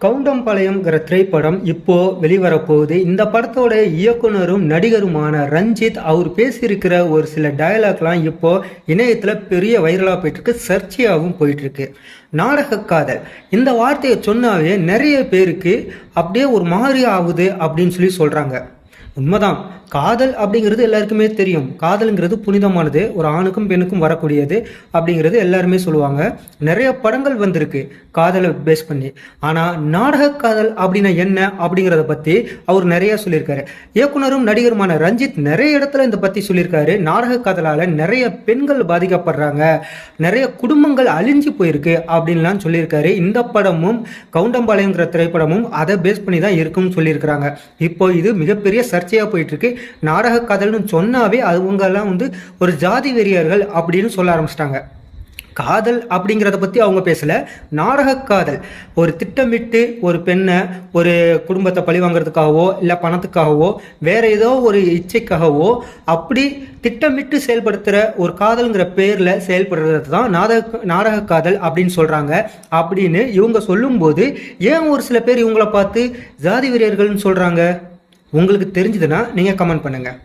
கவுண்டம்பாளையம்ங்கிற திரைப்படம் இப்போ வெளிவரப்போகுது. இந்த படத்தோட இயக்குனரும் நடிகருமான ரஞ்சித் அவர் பேசியிருக்கிற ஒரு சில டயலாக்லாம் இப்போ இணையத்தில் பெரிய வைரலாக போயிட்டுருக்கு சர்ச்சையாகவும் போயிட்டுருக்கு. நாடக காதல். இந்த வார்த்தையை சொன்னாவே நிறைய பேருக்கு அப்படியே ஒரு மாதிரி ஆகுது அப்படின்னு சொல்லி சொல்கிறாங்க உண்மைதான். காதல் அப்படிங்கிறது எல்லாருக்குமே தெரியும். காதலுங்கிறது புனிதமானது. ஒரு ஆணுக்கும் பெண்ணுக்கும் வரக்கூடியது அப்படிங்கிறது எல்லாருமே சொல்லுவாங்க. நிறைய படங்கள் வந்திருக்கு காதலை பேஸ் பண்ணி. ஆனால் நாடக காதல் அப்படின்னா என்ன அப்படிங்கிறத பற்றி அவர் நிறைய சொல்லியிருக்காரு. இயக்குனரும் நடிகருமான ரஞ்சித் நிறைய இடத்துல இதை பற்றி சொல்லியிருக்காரு. நாடக காதலால் நிறைய பெண்கள் பாதிக்கப்படுறாங்க. நிறைய குடும்பங்கள் அழிஞ்சு போயிருக்கு அப்படின்லாம் சொல்லியிருக்காரு. இந்த படமும் கவுண்டம்பாளையங்கிற திரைப்படமும் அதை பேஸ் பண்ணி தான் இருக்கும்னு சொல்லியிருக்கிறாங்க. இப்போ இது மிகப்பெரிய சர்ச்சையாக போயிட்டுருக்கு. நாடக காதல்னு சொன்னாவே அவங்கெல்லாம் வந்து ஒரு ஜாதி வெறியர்கள் அப்படின்னு சொல்ல ஆரம்பிச்சிட்டாங்க. காதல் அப்படிங்கிறத பற்றி அவங்க பேசலை. நாடக காதல். ஒரு திட்டமிட்டு ஒரு பெண்ணை ஒரு குடும்பத்தை பழி வாங்குறதுக்காகவோ இல்லை பணத்துக்காகவோ வேற ஏதோ ஒரு இச்சைக்காகவோ அப்படி திட்டமிட்டு செயல்படுத்துகிற ஒரு காதல்ங்கிற பேரில் செயல்படுறது தான் நாடக நாடக காதல் அப்படின்னு சொல்கிறாங்க அப்படின்னு இவங்க சொல்லும்போது ஏன் ஒரு சில பேர் இவங்கள பார்த்து ஜாதி வீரர்கள்னு சொல்கிறாங்க உங்களுக்கு தெரிஞ்சதுன்னா நீங்கள் கமெண்ட் பண்ணுங்கள்